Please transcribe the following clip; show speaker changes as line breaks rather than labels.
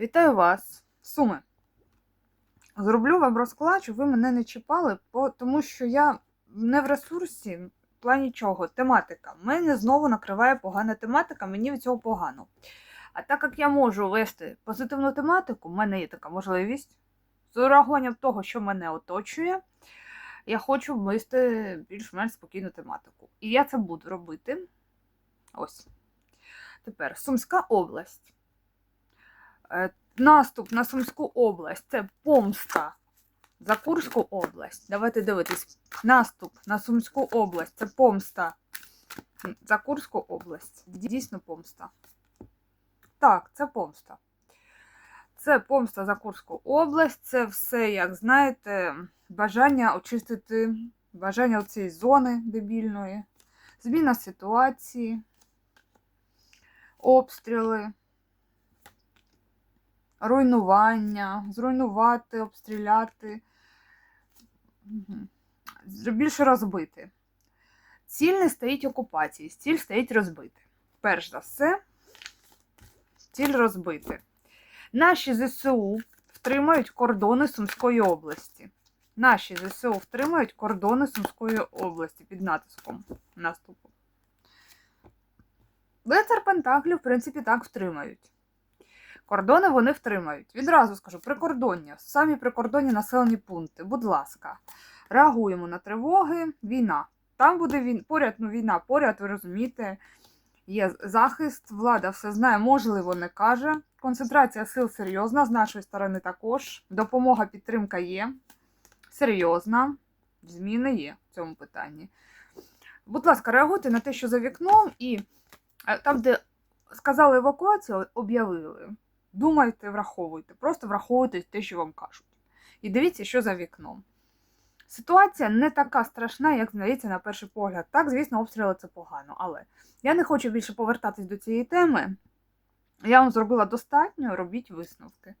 Вітаю вас, Суми. Зроблю вам розклад, ви мене не чіпали, тому що я не в ресурсі, в плані чого, тематика. Мене знову накриває погана тематика, мені від цього погано. А так як я можу вести позитивну тематику, в мене є така можливість, з урахуванням того, що мене оточує, я хочу вести більш-менш спокійну тематику. І я це буду робити. Ось. Тепер Сумська область. Е, Наступ на Сумську область це помста за Курську область. Давайте дивитись. Наступ на Сумську область це помста за Курську область. Дійсно помста. Так, це помста. Це помста за Курську область, це все, як знаєте, бажання очистити, бажання цієї зони дебільної, зміна ситуації, обстріли руйнування, зруйнувати, обстріляти, більше розбити. Ціль не стоїть окупації, ціль стоїть розбити. Перш за все, ціль розбити. Наші ЗСУ втримають кордони Сумської області. Наші ЗСУ втримають кордони Сумської області під натиском наступу. Лицар Пентаклів, в принципі, так втримають. Кордони вони втримають. Відразу скажу, прикордоння, самі прикордонні населені пункти. Будь ласка, реагуємо на тривоги, війна. Там буде він, поряд, ну війна, поряд, ви розумієте, є захист, влада все знає, можливо, не каже. Концентрація сил серйозна, з нашої сторони також. Допомога, підтримка є. Серйозна. Зміни є в цьому питанні. Будь ласка, реагуйте на те, що за вікном, і е, там, де сказали евакуацію, об'явили. Думайте, враховуйте, просто враховуйте те, що вам кажуть. І дивіться, що за вікном. Ситуація не така страшна, як здається на перший погляд. Так, звісно, обстріли це погано, але я не хочу більше повертатись до цієї теми. Я вам зробила достатньо, робіть висновки.